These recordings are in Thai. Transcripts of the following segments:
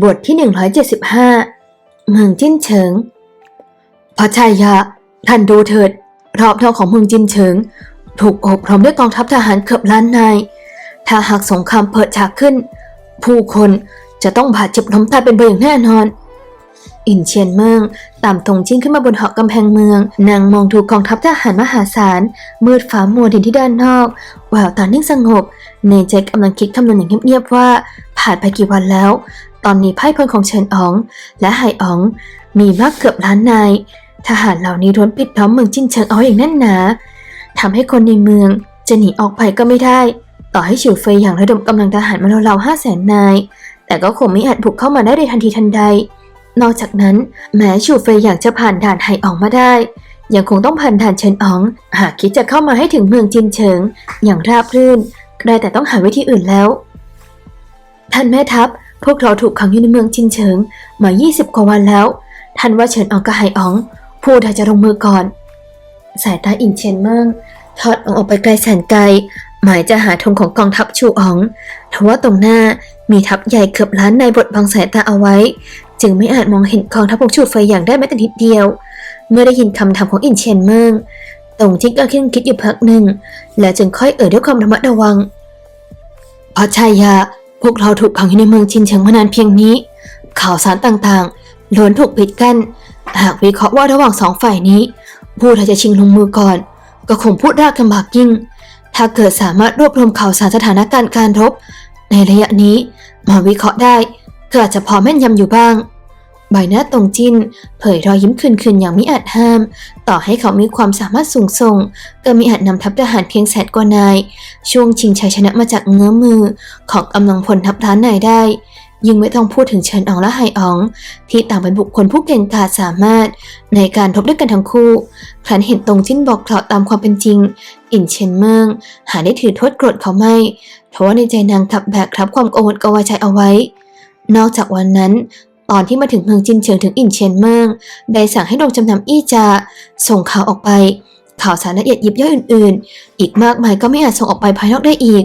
บทที่ 175 เมืองจิ้นเฉิง พระชายาท่านดูเถิด รอบทองของเมืองจินเฉิง ถูกโอบพร้อมด้วยกองทัพทหารเกือบล้านนาย ถ้าหากสงครามเปิดฉากขึ้น ผู้คนจะต้องบาดเจ็บล้มตายเป็นไปอย่างแน่นอน อินเชียนเมืองตามตรงจิ้นขึ้นมาบนหอกกำแพงเมือง นางมองดูกองทัพทหารมหาศาล มืดฟ้ามัวดินที่ด้านนอกแววตานิ่งสงบ ในใจกำลังคิดคำนวณอย่างเงียบๆว่าผ่านไปกี่วันแล้ว ตอนนี้ไพ่พลของเฉินอ๋อง และไหอ๋อง มีมากเกือบล้านนาย ทหารเหล่านี้ล้วนปิดล้อมเมืองจินเฉิงอาไว้อย่างแน่นหนาทำให้คนในเมืองจะหนีออกไปก็ไม่ได้ ต่อให้ฉิวเฟยอย่างระดมกำลังทหารมาราๆห้าแสนนาย แต่ก็คงไม่อาจบุกเข้ามาได้ในทันทีทันใด นอกจากนั้น แม้ฉิวเฟยอยากจะผ่านด่านไหอ๋องมาได้ ยังคงต้องผ่านด่านเฉินอ๋อง หากคิดจะเข้ามาให้ถึงเมืองจินเฉิง อย่างราบรื่นได้แต่ต้องหาวิธีอื่นแล้ว ท่านแม่ทัพ พวกเราถูกขังอยู่ในเมืองจินเฉิงมา 20 กว่าวันแล้ว ท่านว่าเฉินอองกับไหอ๋องผู้ใดจะลงมือก่อน สายตาอินเชียนเมิงทอดออกไปไกลแสนไกล หมายจะหาธงของกองทัพชูอ๋องทว่าตรงหน้ามีทัพใหญ่เกือบล้านในายบทบังสายตาเอาไว้ จึงไม่อาจมองเห็นกองทัพของชูเฟยอย่างได้แม้แต่นิดเดียว เมื่อได้ยินคำถามของอินเชียนเมิงตรงจิ้งก็คิดคิดอยู่พักหนึ่ง แล้วจึงค่อยเอ่ยด้วยความระมัดระวังพระชายา พวกเราถูกขังอยู่ในเมืองชินเฉิงมานานเพียงนี้ ข่าวสารต่างๆล้วนถูกปิดกั้นหากวิเคราะห์ว่าระหว่างสองฝ่ายนี้ ผู้ใดจะชิงลงมือก่อน ก็คงพูดรากลำบากยิ่ง ถ้าเกิดสามารถรวบรวมข่าวสารสถานการณ์การรบ ในระยะนี้มาวิเคราะห์ได้ก็อาจจะพอแม่นยำอยู่บ้าง ใบหน้าตรงจินเผยรอยยิ้มคืนๆอย่างมิอาจห้าม ต่อให้เขามีความสามารถสูงส่ง ก็มิอาจนำทัพทหารเพียงแสนกว่านาย ช่วงชิงชัยชนะมาจากเงื้อมือ ของกำลังพลทัพล้านนายได้ ยิ่งไม่ต้องพูดถึงเฉินอองและไฮออง ที่ต่างเป็นบุคคลผู้เก่งกาจสามารถ ในการทบด้วยกันทั้งคู่ครั้นเห็นตรงจิ้นบอกกล่าวตามความเป็นจริง อินเชนเมิงหาได้ถือโทษโกรธเขาไม่เพราะว่าในใจนางกลับแบกรับความกังวลกวาใจเอาไว้นอกจากวันนั้น ตอนที่มาถึงเมืองจินเฉิงถึงอินเชียนเมิงได้สั่งให้ลงจำนำอี้จาส่งข่าวออกไป ข่าวสารละเอียดยิบย่อยอื่น ๆ อีกมากมายก็ไม่อาจส่งออกไปภายนอกได้อีก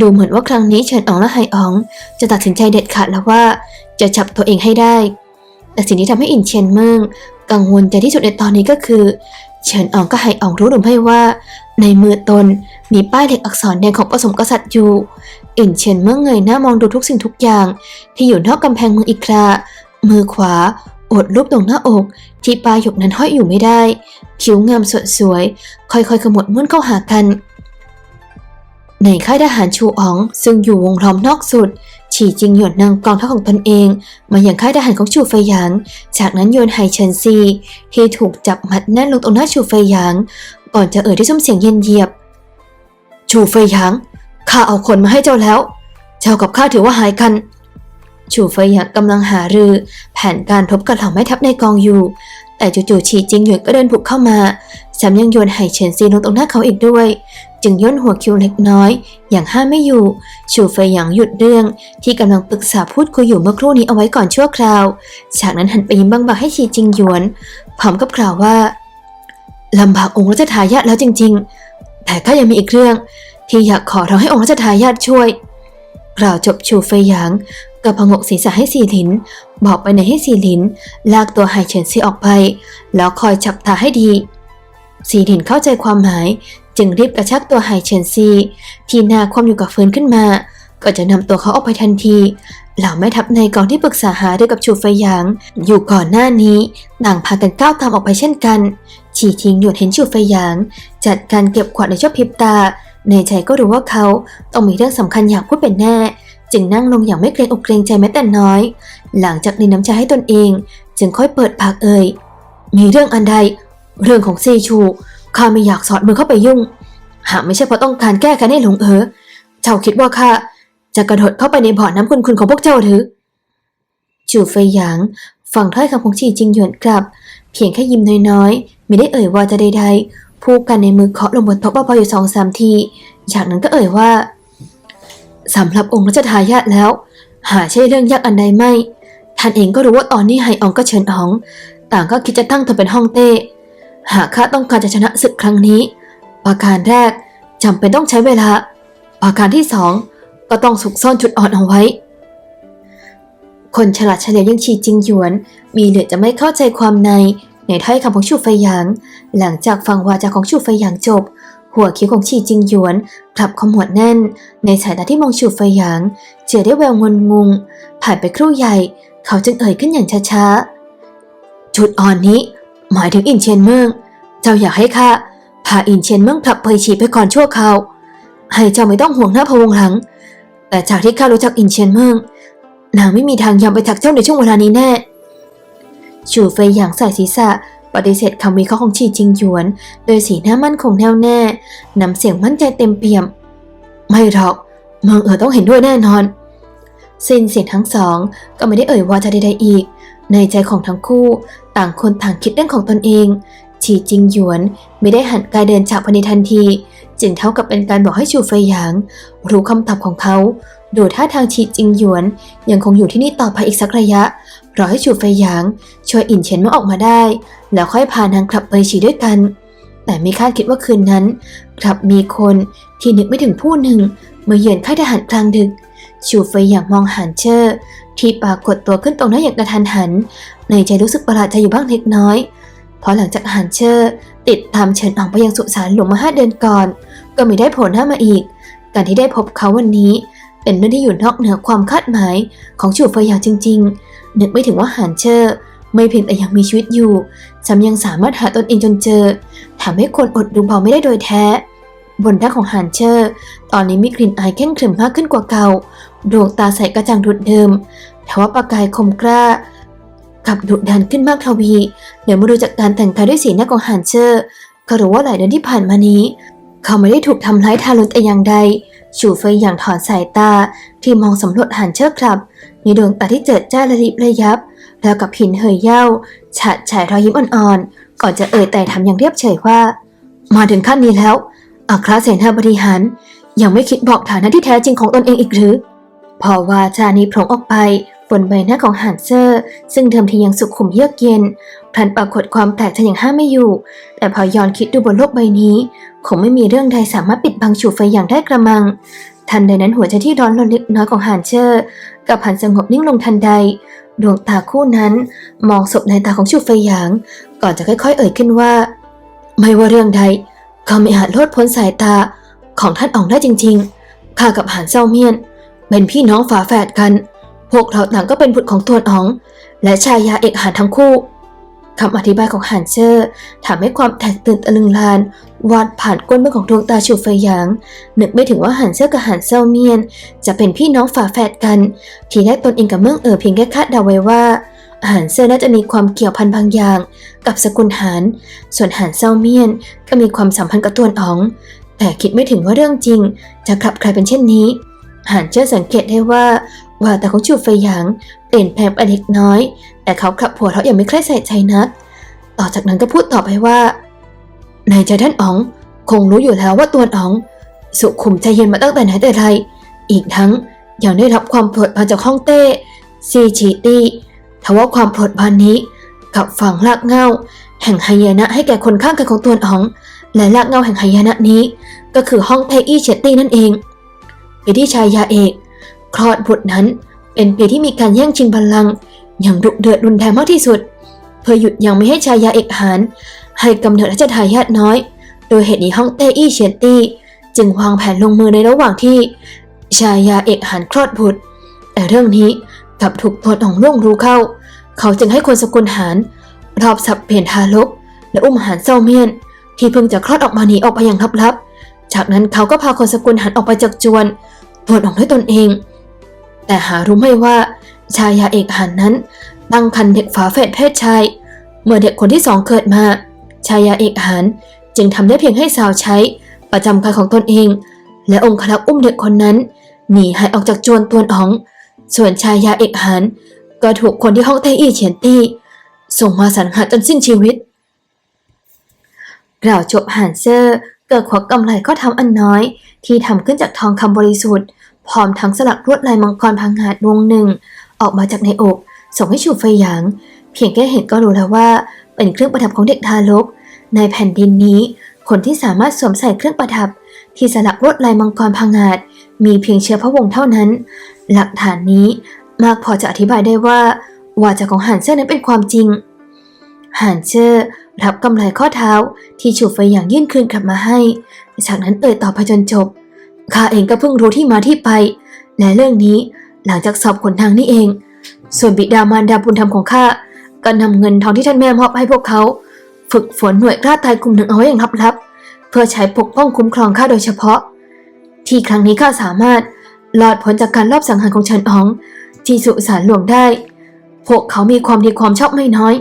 ดูเหมือนว่าครั้งนี้เฉินอองและไฮออง จะตัดสินใจเด็ดขาดแล้วว่า จะจับตัวเองให้ได้ แต่สิ่งที่ทำให้อินเชียนเมิงกังวลใจที่สุดในตอนนี้ก็คือ เฉินอองกับไฮอองรู้หรือไม่ว่าในมือตนมีป้ายเล็กอักษรแดงของผสมกษัตริย์อยู่ อินเชียนเมื่อเงยหน้ามองดูทุกสิ่งทุกอย่าง ที่อยู่นอกกำแพงเมืองอีกครา มือขวาอดรูปตรงหน้าอก ที่ปลายหยกนั้นห้อยอยู่ไม่ได้ผิวงามสดสวย ค่อยๆขมวดม้วนเข้าหากัน ในค่ายทหารชูอ๋อง ซึ่งอยู่วงล้อมนอกสุด ฉีจิงหยวนนางกองทัพของตนเอง มาอย่างค่ายทหารของชูเฟยหยาง จากนั้นโยนไห่เฉินซี ที่ถูกจับมัดแน่นลงตรงหน้าชูเฟยหยาง ก่อนจะเอ่ยด้วยซุ้มเสียงเย็นเยียบ ชูเฟยหยางข้าเอาคนมาให้เจ้าแล้ว เจ้ากับข้าถือว่าหายกัน ชูเฟยหยางกำลังหารือ แผนการทบกับเหล่าแม่ทัพในกองอยู่ แต่จู่ๆฉีจิงหยวนก็เดินบุกเข้ามาแถมยังโยนไห่เฉินซีลงตรงหน้าเขาอีกด้วย จึงย่นหัวคิ้วเล็กน้อย อย่างห้ามไม่อยู่ ชูเฟยหยางหยุดเรื่อง ที่กำลังปรึกษาพูดคุยอยู่เมื่อครู่นี้เอาไว้ก่อนชั่วคราวจากนั้นหันไปยิ้มบางๆให้ชีจิงหยวน พร้อมกับกล่าวว่าลำบากองค์รัชทายาทแล้วจริง ๆ แต่ก็ยังมีอีกเรื่อง ที่อยากขอร้องให้องค์รัชทายาทช่วยกล่าวจบชูเฟยหยาง ก็พงกศีรษะให้ซีหลิน บอกไปในให้ซีหลิน ลากตัวไห่เฉินซีออกไป แล้วคอยจับตาให้ดีซีหลินเข้าใจความหมาย จึงรีบกระชักตัวไห่เฉินซีที่หน้าคว่ำอยู่กับฟืนขึ้นมา ก็จะนำตัวเขาออกไปทันทีเหล่าแม่ทัพในกองที่ปรึกษาหาด้วยกับชูเฟยหยาง อยู่ก่อนหน้านี้ ต่างพากันก้าวตามออกไปเช่นกันฉีทิงหยวนเห็นชูเฟยหยาง จัดการเก็บขวดในชั่วพริบตา ในใจก็รู้ว่าเขาต้องมีเรื่องสำคัญอยากพูดเป็นแน่ จึงนั่งลงอย่างไม่เกรงอกเกรงใจแม้แต่น้อย หลังจากในน้ำใจให้ตนเอง จึงค่อยเปิดปากเอ่ย มีเรื่องอันใด เรื่องของซีชู ข้าไม่อยากสอดมือเข้าไปยุ่ง หากไม่ใช่เพราะต้องการแก้แค้นให้หลงเอ๋อ เจ้าคิดว่าข้าจะกระโดดเข้าไปในบ่อน้ำคุณๆของพวกเจ้าหรือ จูเฟยหยางฟังถ้อยคำของฉีจิงหยวนกลับ เพียงแค่ยิ้มน้อยๆ ไม่ได้เอ่ยว่าจะใดๆพูดกันในมือเคาะลงบนโต๊ะเบาๆอยู่สองสามที จากนั้นก็เอ่ยว่า สำหรับองค์รัชทายาทแล้ว หาใช่เรื่องยากอันใดไม่ ท่านเองก็รู้ว่าตอนนี้ไฮอองก็เฉินออง ต่างก็คิดจะตั้งเธอเป็นห้องเต้ หากข้าต้องการจะชนะศึกครั้งนี้ ประการแรกจำเป็นต้องใช้เวลา ประการที่สองก็ต้องสุกซ่อนจุดอ่อนเอาไว้ คนฉลาดเฉลียวยังฉีจิงหยวน มีเหลือจะไม่เข้าใจความในในถ้อยคำของชูไฟหยาง หลังจากฟังวาจาของชูไฟหยางจบ หัวคิ้วของฉีจิงหยวนกลับขมวดแน่น ในสายตาที่มองชูไฟหยาง เจือได้แววงนงง ผ่านไปครู่ใหญ่ เขาจึงเอ่ยขึ้นอย่างช้าๆ จุดอ่อนนี้ หมายถึงอินเชียนเมือง เจ้าอยากให้ข้าพาอินเชียนเมืองกลับเผยฉีไปก่อนชั่วคราว ให้เจ้าไม่ต้องห่วงหน้าพวงหลัง แต่จากที่ข้ารู้จักอินเชียนเมือง นางไม่มีทางยอมไปทักเจ้าในช่วงเวลานี้แน่ชูเฟหยางใส่ศีรษะ ฏิเสธคำวิเคราะห์ของชีจิงหยวน โดยสีหน้ามั่นคงแน่วแน่นำเสียงมั่นใจเต็มเปี่ยม ไม่หรอกมืองเอ๋อต้องเห็นด้วยแน่นอนสิ้นเสียงทั้งสองก็ไม่ได้เอ่ยวาจาใดๆอีก ในใจของทั้งคู่ ต่างคนต่างคิดเรื่องของตนเองฉีจิงหยวนไม่ได้หันกายเดินจากภายในทันที จึงเท่ากับเป็นการบอกให้ชูเฟยหยาง รู้คำตอบของเขาโดยท่าทางฉีจิงหยวนยังคงอยู่ที่นี่ต่อไปอีกสักระยะ รอให้ชูเฟยหยางช่วยอินเฉียนมาออกมาได้ แล้วค่อยพานางกลับไปฉีด้วยกัน แต่ไม่คาดคิดว่าคืนนั้นกลับมีคนที่นึกไม่ถึงผู้หนึ่งมาเยือนค่ายทหารกลางดึก ชูเฟยหยางมองหานเชอร์ที่ปรากฏตัวขึ้นตรงหน้าอย่างกระทันหัน ในใจรู้สึกประหลาดใจอยู่บ้างเล็กน้อย เพราะหลังจากหานเชอร์ติดตามเฉินออกไปยังสุสานหลวงมาห้าเดือนก่อน ก็ไม่ได้ผลหน้ามาอีก การที่ได้พบเขาวันนี้ เป็นเรื่องที่อยู่นอกเหนือความคาดหมายของชูเฟยหยางจริง ๆ นึกไม่ถึงว่าหานเชอร์ไม่เพียงแต่ยังมีชีวิตอยู่จำยังสามารถหาตนเองจนเจอทำให้คนอดดูเบาไม่ได้โดยแท้ บนหน้าของหานเชอร์ ตอนนี้มีกลิ่นอายเข้มขรึมมากขึ้นกว่าเก่า ดวงตาใสกระจ่างดุดเดิมแต่ว่าประกายคมกล้ากับดุดันขึ้นมากทวีเดี๋ยวมาดูจากการแต่งกายด้วยสีหน้าของหานเชอร์ก็รู้ว่าหลายเดือนที่ผ่านมานี้ เขาไม่ได้ถูกทำร้ายทารุณแต่อย่างใดชูเฟยอย่างถอนสายตาที่มองสำรวจหานเชอร์ครับ มีดวงตาที่เจิดจ้าระริบระยับ แล้วกับหินเหยเย่าฉาดฉายรอยยิ้มอ่อนๆ ก่อนจะเอ่ยแต่ทำอย่างเรียบเฉยว่า มาถึงขั้นนี้แล้วอัครเสนาบริหารยังไม่คิดบอกฐานะที่แท้จริงของตนเองอีกหรือ พอวาจานี้โผล่ออกไปบนใบหน้าของหานเซอร์ ซึ่งเดิมทียังสุขุมเยือกเย็น ลันปรากฏความแปลกใจอย่างห้ามไม่อยู่ แต่พอย้อนคิดดูบนโลกใบนี้ คงไม่มีเรื่องใดสามารถปิดบังฉูเฟอย่างได้กระมัง ทันใดนั้นหัวใจที่ร้อนรนเล็กน้อยของหานเชอร์กับหันสงบนิ่งลงทันใด ดวงตาคู่นั้น มองศพในตาของชูเฟยหยาง ก่อนจะค่อย ๆ เอ่ยขึ้นว่า ไม่ว่าเรื่องใดเขาไม่อาจลดพ้นสายตาของท่านอองได้จริงๆข้ากับหานเซาเมียน เป็นพี่น้องฝาแฝดกัน พวกเราต่างก็เป็นบุตรของตัวอ๋อง และชายาเอกหานทั้งคู่ คำอธิบายของหานเชอร์ทำให้ความแตกตื่นตะลึงลาน วาดผ่านก้นมือของดวงตาชูเฟยหยาง นึกไม่ถึงว่าหานเชอร์กับหานเซาเมียน จะเป็นพี่น้องฝาแฝดกัน ทีแรกตนเองกับเมืองเอ๋อเพียงแค่คาดเดาไว้ว่าหานเซอร์น่าจะมีความเกี่ยวพันบางอย่าง กับสกุลหาน ส่วนหานเซาเมียน ก็มีความสัมพันธ์กับตัวอ๋อง แต่คิดไม่ถึงว่าเรื่องจริง จะกลับกลายเป็นเช่นนี้หานเจิ้อสังเกตได้ว่า ว่าแต่ของชูเฟยหยางเปลี่ยนแปลงไปเล็กน้อย แต่เขากลับผัวเราะอย่างไม่ใคร่ใส่ใจนัก ต่อจากนั้นก็พูดต่อไปว่าในใจท่านอ๋อง คงรู้อยู่แล้วว่าตัวอ๋อง สุขุมใจเย็นมาตั้งแต่ไหนแต่ไร อีกทั้งยังได้รับความโปรดปรานจากฮ่องเต้ซีชีตี้ทว่าความโปรดปรานนี้กับฝั่งลากเงาแห่งไฮยนะให้แก่คนข้างกันของตัวอ๋อง และลากเงาแห่งไฮยนะนี้ ก็คือห้องเทอี้เชตตี้นั่นเองไปที่ชายาเอก คลอดบุตรนั้น เป็นปีที่มีการแย่งชิงบัลลังก์อย่างดุเดือดรุนแรงมากที่สุด เพื่อหยุดยังไม่ให้ชายาเอกหานให้กำเนิดราชทายาทน้อย โดยเหตุนี้ห้องเต้อี้เฉียนตี้จึงวางแผนลงมือในระหว่างที่ ชายาเอกหานคลอดบุตร แต่เรื่องนี้กลับถูกตัวของล่วงรู้เข้า เขาจึงให้คนสกุลหานรอบสับเปลี่ยนทารกและอุ้มหานเศร้าเมียน ที่เพิ่งจะคลอดออกมาหนีออกไปอย่างลับๆ จากนั้นเขาก็พาคนสกุลหานออกไปจากจวนตรวจออกด้วยตนเอง แต่หารู้ไม่ว่าชายาเอกหันนั้น ตั้งครรภ์เด็กฝาแฝดเพศชาย เมื่อเด็กคนที่สองเกิดมา ชายาเอกหันจึงทำได้เพียงให้สาวใช้ประจำการของตนเอง และองค์คลักษ์อุ้มเด็กคนนั้นหนีหายออกจากจวนตวนอ๋อง ส่วนชายาเอกหันก็ถูกคนที่ห้องเตอี้เฉียนตี้ส่งมาสังหารจนสิ้นชีวิต กล่าวจบหานเซอร์เกิดควักกำไรก็ทำอันน้อย ที่ทำขึ้นจากทองคำบริสุทธิ์ พร้อมทั้งสลักลวดลายมังกรพังงาดวงหนึ่ง ออกมาจากในอก ส่งให้ชูเฟหยาง เพียงแค่เห็นก็รู้แล้วว่า เป็นเครื่องประดับของเด็กทารก ในแผ่นดินนี้ คนที่สามารถสวมใส่เครื่องประดับ ที่สลักลวดลายมังกรพังงาดมีเพียงเชื้อพระวงศ์เท่านั้น หลักฐานนี้มากพอจะอธิบายได้ว่า วาจาของหานเซอร์นั้นเป็นความจริง หานเซอร์รับกำไรข้อเท้าที่ฉูเฟยหยางยื่นคืนกลับมาให้ จากนั้นเอ่ยต่อไปจนจบ ข้าเองก็เพิ่งรู้ที่มาที่ไป และเรื่องนี้หลังจากสอบขนทางนี้เอง ส่วนบิดามารดาบุญธรรมของข้าก็นำเงินทองที่ท่านแม่มอบให้พวกเขา ฝึกฝนหน่วยกล้าตายกลุ่มหนึ่งเอาไว้อย่างลับๆเพื่อใช้ปกป้องคุ้มครองข้าโดยเฉพาะ ที่ครั้งนี้ข้าสามารถรอดพ้นจากการลอบสังหารของเฉินอ๋อง ที่สุสานหลวงได้ พวกเขามีความดีความชอบไม่น้อย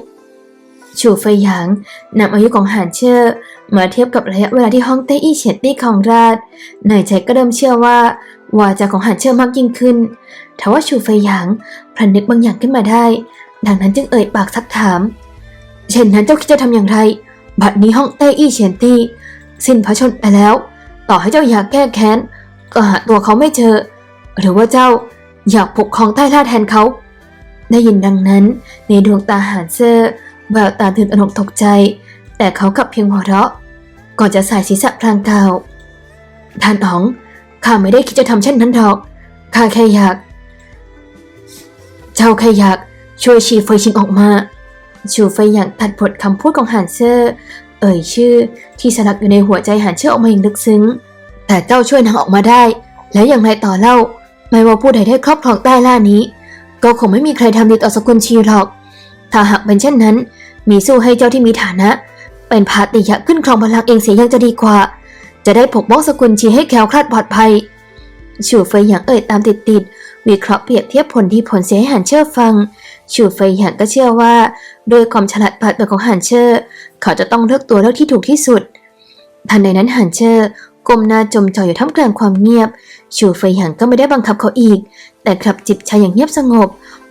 ชูเฟยหยางนำอายุของหานเชื่อมาเทียบกับระยะเวลาที่ฮ่องเต้อี้เฉียนตี้ของราชในใจก็เริ่มเชื่อว่าวาจาของหานเชื่อมากยิ่งขึ้นทว่าชูเฟยหยางพลันนึกบางอย่างขึ้นมาได้ ดังนั้นจึงเอ่ยปากซักถาม เช่นนั้นเจ้าคิดจะทำอย่างไร บัดนี้ฮ่องเต้อี้เฉียนตี้สิ้นพระชนม์ไปแล้ว ต่อให้เจ้าอยากแก้แค้นก็หาตัวเขาไม่เจอ หรือว่าเจ้าอยากปกครองใต้ล่าแทนเขา ได้ยินดังนั้นในดวงตาหานเซอร์ แววตาตื่นตระหนกตกใจ แต่เขากลับเพียงหัวเราะ ก่อนจะสายศีรษะพลางกล่าวท่านอ๋อง ข้าไม่ได้คิดจะทำเช่นนั้นหรอก ข้าแค่อยาก เจ้าแค่อยากช่วยชีเฟยชิงออกมา ชูเฟยหยางตัดบทคำพูดของหานเซอร์เอ่ยชื่อที่สลักอยู่ในหัวใจหานเชื่อออกมาอย่างลึกซึ้ง แต่เจ้าช่วยนางออกมาได้ แล้วอย่างไรต่อเล่า ไม่ว่าผู้ใดได้ครอบครองใต้ล่านี้ ก็คงไม่มีใครทำดีต่อสกุลชีหรอก ถ้าหากเป็นเช่นนั้น มีสู้ให้เจ้าที่มีฐานะ เป็นพาติยะขึ้นครองบัลลังก์เองเสียยังจะดีกว่า จะได้ปกป้องสกุลชีให้แคล้วคลาดปลอดภัยชูเฟยหยางเอ่ยตามติดติดๆวิเคราะห์เปรียบเทียบผลดีผลเสียให้หันเชื่อฟังชูเฟยหยางก็เชื่อว่าด้วยความฉลาดปราดเปของหันเชอร์เขาจะต้องเลือกตัวเลือกที่ถูกที่สุดทันใดนั้นหันเชอร์ก้มหน้าจมจ่อยอยู่ท่ามกลางความเงียบ ชูเฟยหยางก็ไม่ได้บังคับเขาอีก แต่กลับจิบชายอย่างเงียบสงบ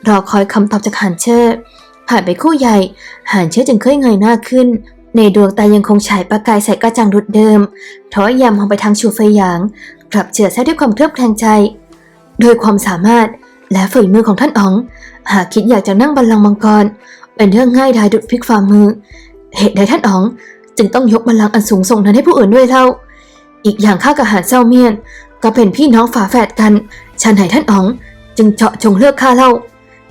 รอคอยคำตอบจากหันเชอร์ ผ่านไปคู่ใหญ่หันเชอร์จึงค่อยเงยหน้าขึ้น ในดวงตายังคงฉายประกายแสงกระจ่างดุดเดิมทว่ายามองไปทางชูเฟยหยางกลับเจือแท้ด้วยความเคลือบแคลงใจ โดยความสามารถและฝีมือของท่านอ๋อง หากคิดอยากจะนั่งบัลลังก์มังกร เป็นเรื่องง่ายดายดุดพลิกฝ่ามือ เหตุใดท่านอ๋อง จึงต้องยกบัลลังก์อันสูงส่งนั้นให้ผู้อื่นด้วยเล่า อีกอย่างข้ากับหานเซาเมียน ก็เป็นพี่น้องฝาแฝดกันชันไหนท่านอ๋อง จึงเจาะจงเลือกข้าเล่า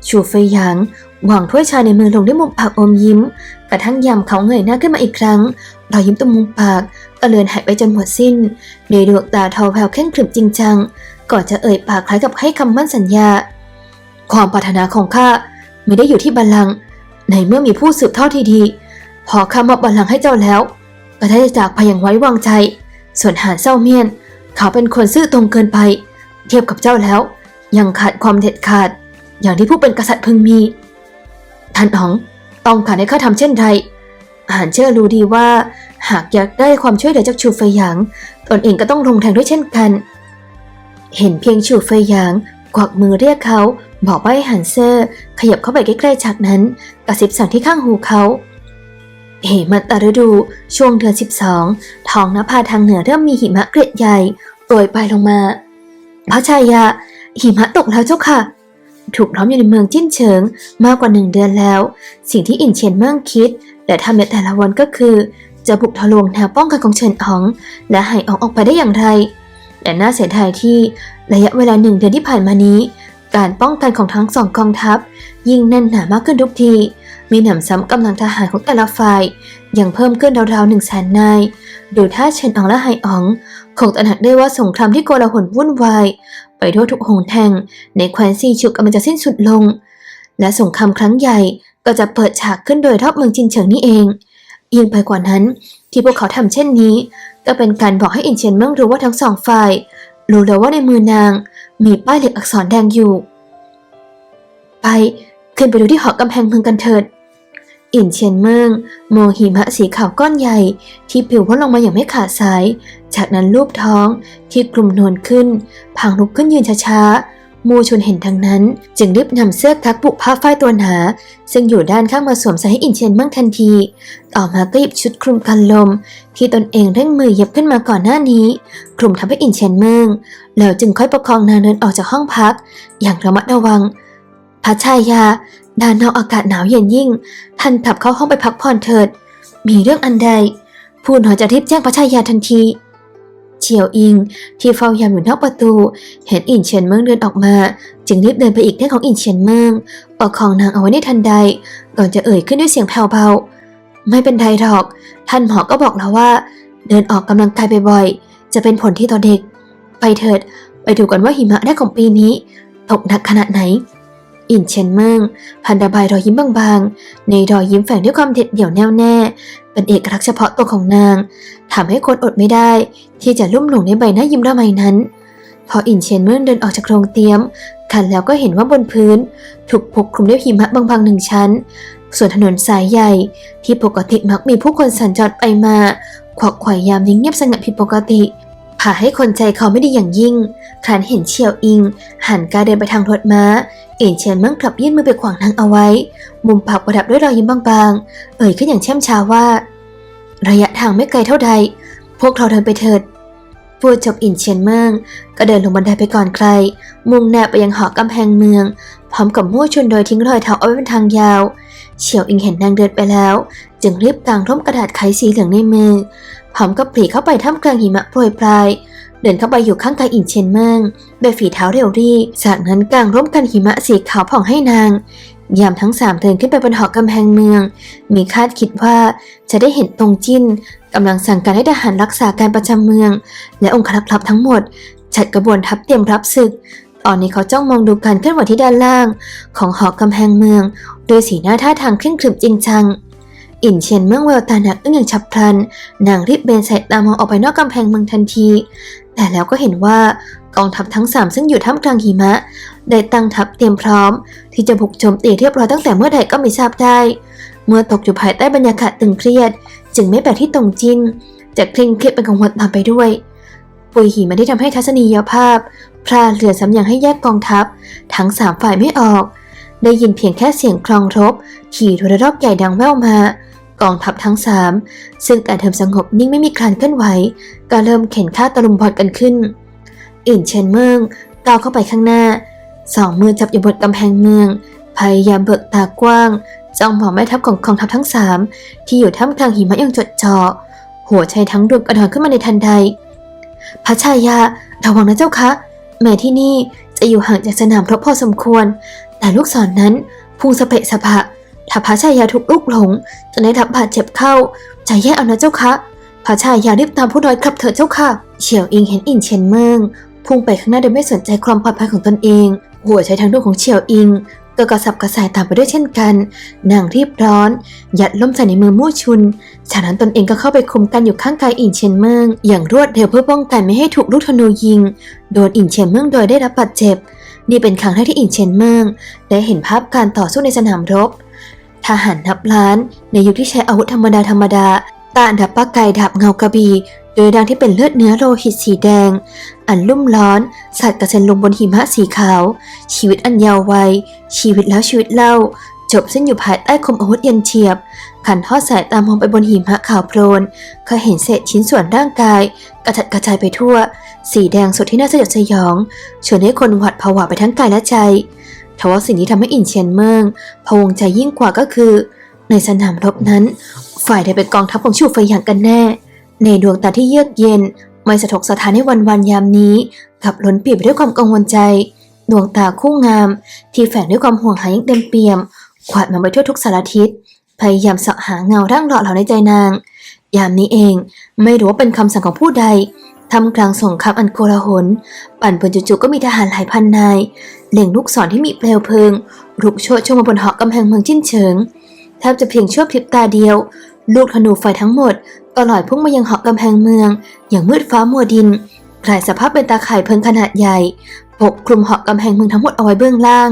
ชูเฟยหยาง วางถ้วยชาในมือลงด้วยมุมปากอมยิ้ม กระทั่งยำเขาเงยหน้าขึ้นมาอีกครั้งรอยยิ้มตรงมุมปากก็เลือนหายไปจนหมดสิ้นโดยดวงตาทอแผ่วเคร่งขรึมจริงจังก่อนจะเอ่ยปากคล้ายกับให้คำมั่นสัญญา ความปรารถนาของข้าไม่ได้อยู่ที่บัลลังก์ในเมื่อมีผู้สืบทอดที่ดี พอข้ามอบบัลลังก์ให้เจ้าแล้วก็ได้จากไปอย่างไว้วางใจ ส่วนหานเศร้าเมียน เขาเป็นคนซื่อตรงเกินไป เทียบกับเจ้าแล้ว ยังขาดความเด็ดขาด อย่างที่ผู้เป็นกษัตริย์พึงมี ท่านอ๋อง ต้องการให้ข้าทำเช่นไรหานเชื่อรู้ดีว่า หากอยากได้ความช่วยเหลือจากชูเฟยหยาง ตนเองก็ต้องลงแทงด้วยเช่นกัน เห็นเพียงชูเฟยหยางกวักมือเรียกเขา บอกว่าให้หันเซอร์ขยับเข้าไปใกล้ๆฉากนั้นกระซิบสั่งที่ข้างหูเขาเหมันตฤดูช่วงเดือน 12 ท้องนภาทางเหนือเริ่มมีหิมะเกล็ดใหญ่โปรยปลายลงมา พระชายาหิมะตกแล้วเจ้าค่ะ ถูกล้อมอยู่ในเมืองจิ้นเฉิงมากกว่าหนึ่งเดือนแล้ว สิ่งที่อินเฉียนเมืองคิด และทำในแต่ละวันก็คือ จะบุกทะลวงแนวป้องกันของเฉินอ๋อง และให้ออกออกไปได้อย่างไรแต่น่าเสียดายที่ระยะเวลาหนึ่งเดือนที่ผ่านมานี้ การป้องกันของทั้งสองกองทัพ ยิ่งแน่นหนามากขึ้นทุกที มีหนำซ้ำกำลังทหารของแต่ละฝ่ายยังเพิ่มขึ้นราวๆหนึ่งแสนนาย ดูท่าเฉินอ๋องและไฮอ๋อง คงตระหนักได้ว่าสงครามที่โกลาหลวุ่นวาย ไปทั่วทุกหนแห่งในแคว้นซีชุกกำลังจะสิ้นสุดลง และสงครามครั้งใหญ่ก็จะเปิดฉากขึ้นโดยรอบเมืองจินเฉิงนี่เอง ยิ่งไปกว่านั้นที่พวกเขาทำเช่นนี้ ก็เป็นการบอกให้อินเฉียนเมืองรู้ว่าทั้งสองฝ่ายรู้แล้วว่าในมือนางมีป้ายเหล็กอักษรแดงอยู่ ไปขึ้นไปดูที่หอกำแพงเมืองกันเถิด อินเฉียนเมืองมองหิมะสีขาวก้อนใหญ่ ที่ปลิวพ้นลงมาอย่างไม่ขาดสาย จากนั้นลูบท้องที่กลุ่มนวลขึ้นพางลุกขึ้นยืนช้าๆ มูชนเห็นทางนั้น จึงรีบนำเสื้อกักบุผ้าฝ้ายตัวหนา ซึ่งอยู่ด้านข้างมาสวมใส่ให้อินเชียนเมืองทันที ต่อมาก็หยิบชุดคลุมกันลม ที่ตนเองเร่งมือเย็บขึ้นมาก่อนหน้านี้ คลุมทับให้อินเชียนเมืองแล้วจึงค่อยประคองนางเดินออกจากห้องพัก อย่างระมัดระวังพระชายา ด้านนอกอากาศหนาวเย็นยิ่ง ท่านกลับเข้าห้องไปพักผ่อนเถิด มีเรื่องอันใด ผู้น้อยจะรีบแจ้งพระชายาทันที เฉียวอิง ที่เฝ้ายามอยู่นอกประตู เห็นอินเฉียนเมิงเดินออกมา จึงรีบเดินไปอีกด้านของอินเฉียนเมิงประคองนางเอาไว้ในทันใด ก่อนจะเอ่ยขึ้นด้วยเสียงแผ่วเบา ไม่เป็นไรหรอก ท่านหมอก็บอกแล้วว่า เดินออกกำลังกายบ่อยๆ จะเป็นผลที่ต่อเด็ก ไปเถิด ไปดูกันว่าหิมะแรกของปีนี้ ตกหนักขนาดไหน อินเฉียนเมิงพันระบายรอยยิ้มบางๆ ในรอยยิ้มแฝงด้วยความเด็ดเดี่ยวแน่วแน่ เป็นเอกลักษณ์เฉพาะตัวของนางทำให้คนอดไม่ได้ ที่จะลุ่มหลงในใบหน้ายิ้มระไมนั้น พออินเฉียนเมิงเดินออกจากโรงเตรียมคันแล้วก็เห็นว่าบนพื้น ถูกปกคลุมด้วยหิมะบางๆหนึ่งชั้น ส่วนถนนสายใหญ่ ที่ปกติมักมีผู้คนสัญจรไปมาขวักไขว่ยามนี้เงียบสงัดผิดปกติาให้คนใจเขาไม่ดีอย่างยิ่งครั้นเห็นเฉียวอิง หันกายเดินไปทางรถม้า เอ็นเฉียนเมืองกลับยื่นมือไปขวางทางเอาไว้ มุมปากประดับด้วยรอยยิ้มบางๆ เอ่ยขึ้นอย่างแช่มช้าว่า ระยะทางไม่ไกลเท่าใด พวกเราเดินไปเถิดพูดจบอินเฉียนเมืองก็เดินลงบันไดไปก่อนใคร มุ่งหน้าไปยังหอกำแพงเมือง พร้อมกับมั่วชนโดยทิ้งรอยเท้าเอาไว้เป็นทางยาว เฉียวอิงเห็นนางเดินไปแล้ว จึงรีบกางร่มกระดาษไขสีเหลืองในมือ พร้อมกับปรีเข้าไปท่ามกลางหิมะโปรยปลาย เดินเข้าไปอยู่ข้างกายอินเชนเมิงด้วยฝีเท้าเรียวรี่จากนั้นกางร่มกันหิมะสีขาวผ่องให้นาง ยามทั้งสามเดินขึ้นไปบนหอกำแพงเมือง มีคาดคิดว่าจะได้เห็นตรงจิ้นกำลังสั่งการให้ทหารรักษาการประจำเมือง และองครักษ์ลับทั้งหมด จัดกระบวนทัพเตรียมรับศึกตอนนี้เขาจ้องมองดูการเคลื่อนไหวที่ด้านล่าง ของหอกำแพงเมือง โดยสีหน้าท่าทางเคร่งครึมจริงจัง อินเชียนเมืองแววตาหนักอึ้งอย่างฉับพลัน นางรีบเบนสายตามองออกไปนอกกำแพงเมืองทันที แต่แล้วก็เห็นว่ากองทัพทั้งสามซึ่งอยู่ท่ามกลางหิมะ ได้ตั้งทัพเตรียมพร้อม ที่จะบุกโจมตีเรียบร้อยตั้งแต่เมื่อใดก็ไม่ทราบได้ เมื่อตกอยู่ภายใต้บรรยากาศตึงเครียด จึงไม่แปลกที่ตงจินจะเคร่งเครียดเป็นกังวลตามไปด้วยปุยหิมะได้ทำให้ทัศนียภาพพลาเหลือสำยังให้แยกกองทัพ ทั้งสามฝ่ายไม่ออก ได้ยินเพียงแค่เสียงคลองรบ ขี่โดยรอบใหญ่ดังแว่วมา กองทัพทั้งสามซึ่งแต่เดิมสงบนิ่งไม่มีคลานเคลื่อนไหว ก็เริ่มเข็นฆ่าตะลุมบอลกันขึ้นอินเชนเมิงก้าวเข้าไปข้างหน้า สองมือจับอยู่บนกำแพงเมือง พยายามเบิกตากว้างจ้องมองแม่ทัพของกองทัพทั้งสามที่อยู่ท่ามกลางหิมะอย่างจดจ่อหัวใจทั้งดวงกระดอนขึ้นมาในทันใด พระชายาระวังนะเจ้าคะ แม้ที่นี่จะอยู่ห่างจากสนามรบพอสมควร แต่ลูกศรนนั้นพุ่งสะเปะสะพะ ถ้าพระชายาถูกลูกหลง จะได้รับบาดเจ็บเข้าใจแย่เอานะเจ้าคะพระชายารีบตามผู้น้อยขับเถิดเจ้าค่ะเฉียวอิงเห็นอินเชียนเมิงพุ่งไปข้างหน้าโดยไม่สนใจความปลอดภัยของตนเอง หัวใจทั้งดวงของเฉียวอิงก็กระสับกระส่ายตามไปด้วยเช่นกัน นางรีบร้อน ยัดล่มใส่ในมือมู่ชุน จากนั้นตนเองก็เข้าไปคุมกันอยู่ข้างกายอินเชียนเมิงอย่างรวดเร็วเพื่อป้องกันไม่ให้ถูกลูกธนูยิง โดนอินเชียนเมิงโดยได้รับบาดเจ็บ นี่เป็นครั้งแรกที่อินเชียนเมิงได้เห็นภาพการต่อสู้ในสนามรบ ทหารนับล้าน ในยุคที่ใช้อาวุธธรรมดาธรรมดาตาดับปาไก่ดับเงากระบี่โดยดังที่เป็นเลือดเนื้อโลหิตสีแดง อันลุ่มร้อน สัตว์กระเซ็นลงบนหิมะสีขาว ชีวิตอันยาววัย ชีวิตแล้วชีวิตเล่า จบสิ้นอยู่ภายใต้คมอาวุธเย็นเฉียบ ขันทอดสายตามองไปบนหิมะขาวโพลนก็เห็นเศษชิ้นส่วนร่างกาย กระจัดกระจายไปทั่ว สีแดงสดที่น่าสยดสยองชวนให้คนหวาดผวาไปทั้งกายและใจ ทว่าสิ่งที่ทำให้อินเชียนเมิงพะวงใจยิ่งกว่าก็คือ ในสนามรบนั้น ฝ่ายใดเป็นกองทัพของชูเฟยหยางกันแน่ ในดวงตาที่เยือกเย็น ไม่สะทกสถานในวันวันยามนี้กับล้นเปี่ยมไปด้วยความกังวลใจ ดวงตาคู่งาม ที่แฝงด้วยความห่วงหาอย่างเต็มเปี่ยมขวาดมันไปทั่วทุกสารทิศพยายามเสาะหาเงาร่างหล่อเหลาในใจนาง ยามนี้เองไม่รู้ว่าเป็นคำสั่งของผู้ใดทำกลางสงครามอันโกลาหล ปั่นบนจู่ๆก็มีทหารหลายพันนาย เล็งลูกศรที่มีเปลวเพลิง รุกโชดชงมาบนหอกำแพงเมืองจิ้นเฉิงแทบจะเพียงชั่วพริบตาเดียว ลูกธนูไฟทั้งหมดก็ลอยพุ่งมายังหอกำแพงเมือง อย่างมืดฟ้ามัวดินกลายสภาพเป็นตาข่ายเพลิงขนาดใหญ่ปกคลุมหอกำแพงเมืองทั้งหมดเอาไว้เบื้องล่าง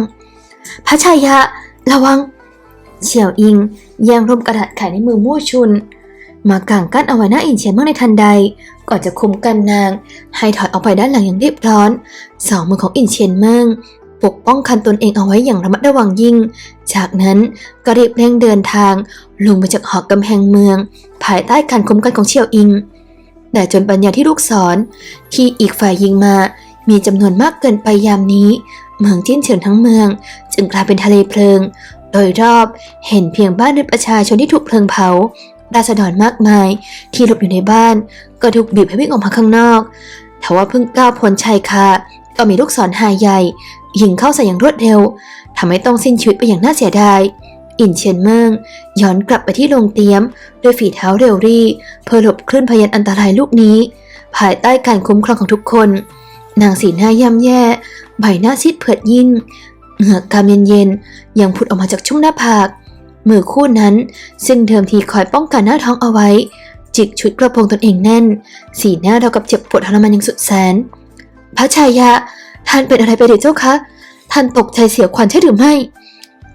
พระชายาระวัง เฉียวอิงแย่งร่มกระดาษไขในมือมู่ชุน มากางกั้นเอาไว้หน้าอินเฉียนเมื่อในทันใด ก่อนจะคุมกันนาง ให้ถอยออกไปด้านหลังอย่างรีบร้อน สองมือของอินเฉียนเมิง ปกป้องคันตนเองเอาไว้อย่างระมัดระวังยิ่ง จากนั้นก็รีบเร่งเดินทาง ลงมาจากหอกกำแพงเมือง ภายใต้การคุ้มกันของเฉียวอิง แต่จนปัญญาที่ลูกศรที่อีกฝ่ายยิงมา มีจำนวนมากเกินไปยามนี้ เมืองจิ้นเฉิงทั้งเมือง จึงกลายเป็นทะเลเพลิง โดยรอบเห็นเพียงบ้านเรือนประชาชนที่ถูกเพลิงเผาราษฎรมากมายที่หลบอยู่ในบ้าน ก็ถูกบีบให้วิ่งออกมาข้างนอกทว่าเพิ่งก้าวพ้นชายคาก็มีลูกศรหายใหญ่ ยิงเข้าใส่อย่างรวดเร็วทำให้ต้องสิ้นชีวิตไปอย่างน่าเสียดาย อินเชียนเมิงย้อนกลับไปที่โรงเตรียมด้วยฝีเท้าเร็วรี่ เพื่อหลบคลื่นพยันอันตรายลูกนี้ ภายใต้การคุ้มครองของทุกคน นางสีหน้าย่ำแย่ ใบหน้าซีดเผือดยิ่งเหงือกกามเย็นๆยังผุดออกมาจากช่วงหน้าผากมือคู่นั้น ซึ่งเดิมทีคอยป้องกันหน้าท้องเอาไว้ จิกชุดกระโปรงตนเองแน่น สีหน้าเรากับเจ็บปวดทรมานอย่างสุดแสนพระชายา ท่านเป็นอะไรไปหรือเจ้าคะ ท่านตกใจเสียขวัญใช่หรือไม่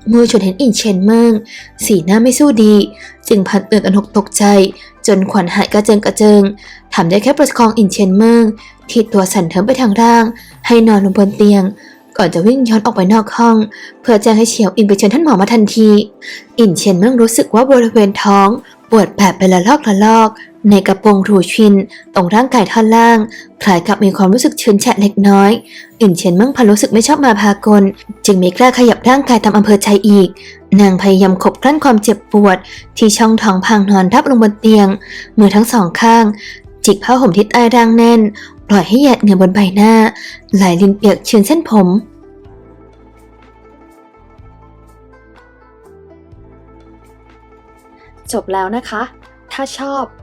เมื่อชนเห็นอินเชนเมิงสีหน้าไม่สู้ดี จึงพันตื่นตระหนกตกใจ จนขวัญหายกระเจิงกระเจิงทำได้แค่ประคองอินเชนเมิงที่ตัวสั่นเทิมไปทางร่าง ให้นอนลงบนเตียง ก่อนจะวิ่งย้อนออกไปนอกห้อง เพื่อแจ้งให้เฉียวอินไปเชิญท่านหมอมาทันที อินเชนเมื่งรู้สึกว่าบริเวณท้องปวดแผลเป็นละลอกละลอกในกระโปรงถูชินตรงร่างกายท่อนล่างคล้ายกับมีความรู้สึกชื้นแฉะเล็กน้อยอินเชียนเมื่งพันรู้สึกไม่ชอบมาพากล จึงไม่กล้าขยับร่างกายตามอำเภอใจอีก นางพยายามขบกลั้นความเจ็บปวด ที่ช่องท้องพางนอนทับลงบนเตียง มือทั้งสองข้าง จิกผ้าห่มที่ใต้ร่างแน่น ปล่อยให้หยาดเหงื่อบนใบหน้า ไหลลินเปียกชื้นเส้นผมจบแล้วนะคะ ถ้าชอบ